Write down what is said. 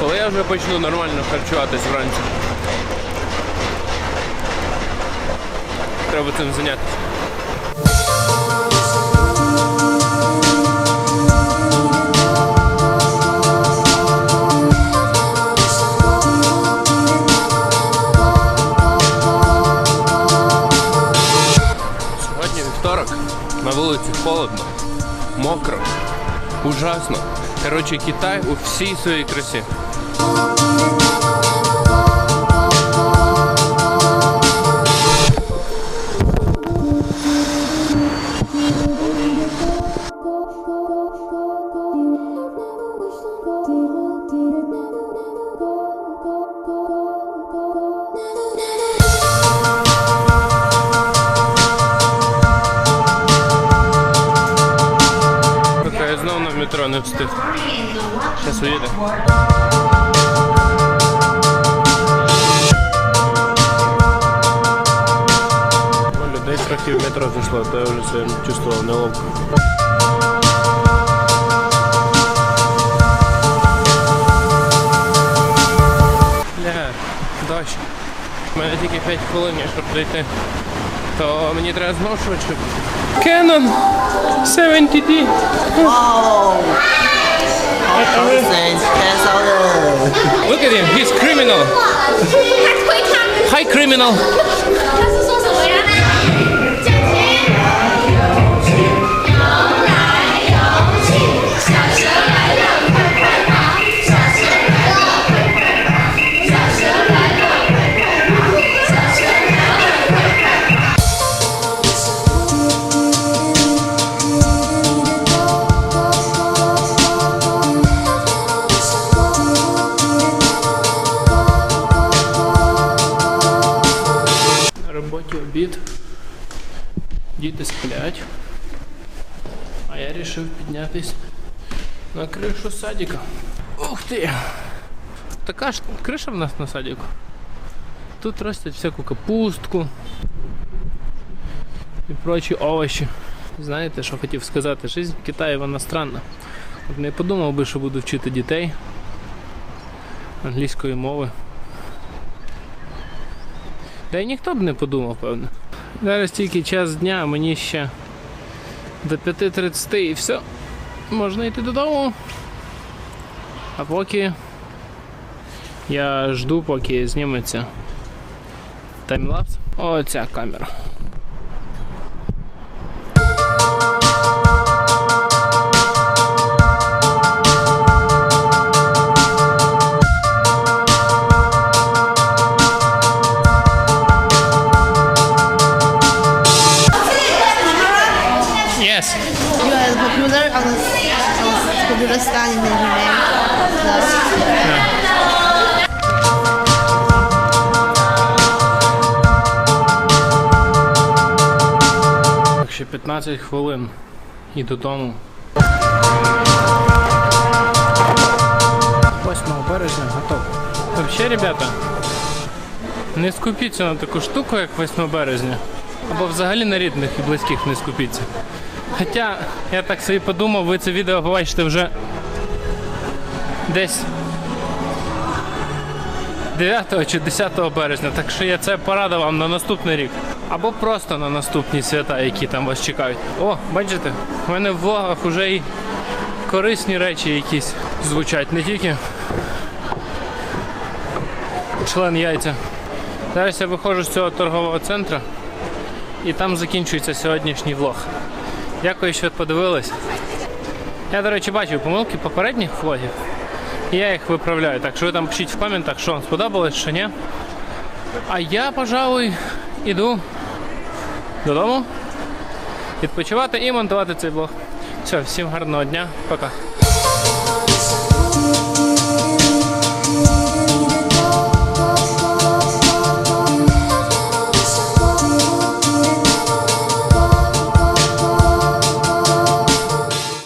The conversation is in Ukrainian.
Коли я вже почну нормально харчуватись вранці. Треба цим зайнятися. Сьогодні вівторок, на вулиці холодно, мокро, ужасно. Коротше, Китай у всій своїй красі. Знову на метро не встиг. Зараз уїде. что-то то я уже себя чувствовал неловко. Бля, дощ. У мене тільки 5 хвилин, щоб дойти. То мені треба знову швидше. Canon 70D. Wow! Look at him, he's criminal. Hi criminal. Обід. Діти сплять. А я вирішив піднятись на кришу садика. Ух ти! Така ж криша в нас на садику. Тут ростять всяку капустку і прочі овочі. Знаєте, що хотів сказати? Жизнь в Китаї вона странна. От не подумав би, що буду вчити дітей англійської мови. Та й ніхто б не подумав, певно. Зараз тільки час дня, мені ще до 5.30 і все. Можна йти додому. А поки я жду, поки зніметься таймлапс. Оця камера. The computer studying. Так, ще 15 хвилин і додому. 8 березня готово. Взагалі, ребята, не скупіться на таку штуку, як 8 березня. Або взагалі на рідних і близьких не скупіться. Хоча, я так собі подумав, ви це відео побачите вже десь 9 чи 10 березня, так що я це порадив вам на наступний рік. Або просто на наступні свята, які там вас чекають. О, бачите, в мене в влогах вже і корисні речі якісь звучать, не тільки член яйця. Зараз я виходжу з цього торгового центру і там закінчується сьогоднішній влог. Дякую, що подивились. Я, до речі, бачив помилки попередніх влогів. Я їх виправляю. Так що ви там пишіть в коментах, що вам сподобалось, що ні. А я, пожалуй, іду додому відпочивати і монтувати цей блог. Все, всім гарного дня, пока.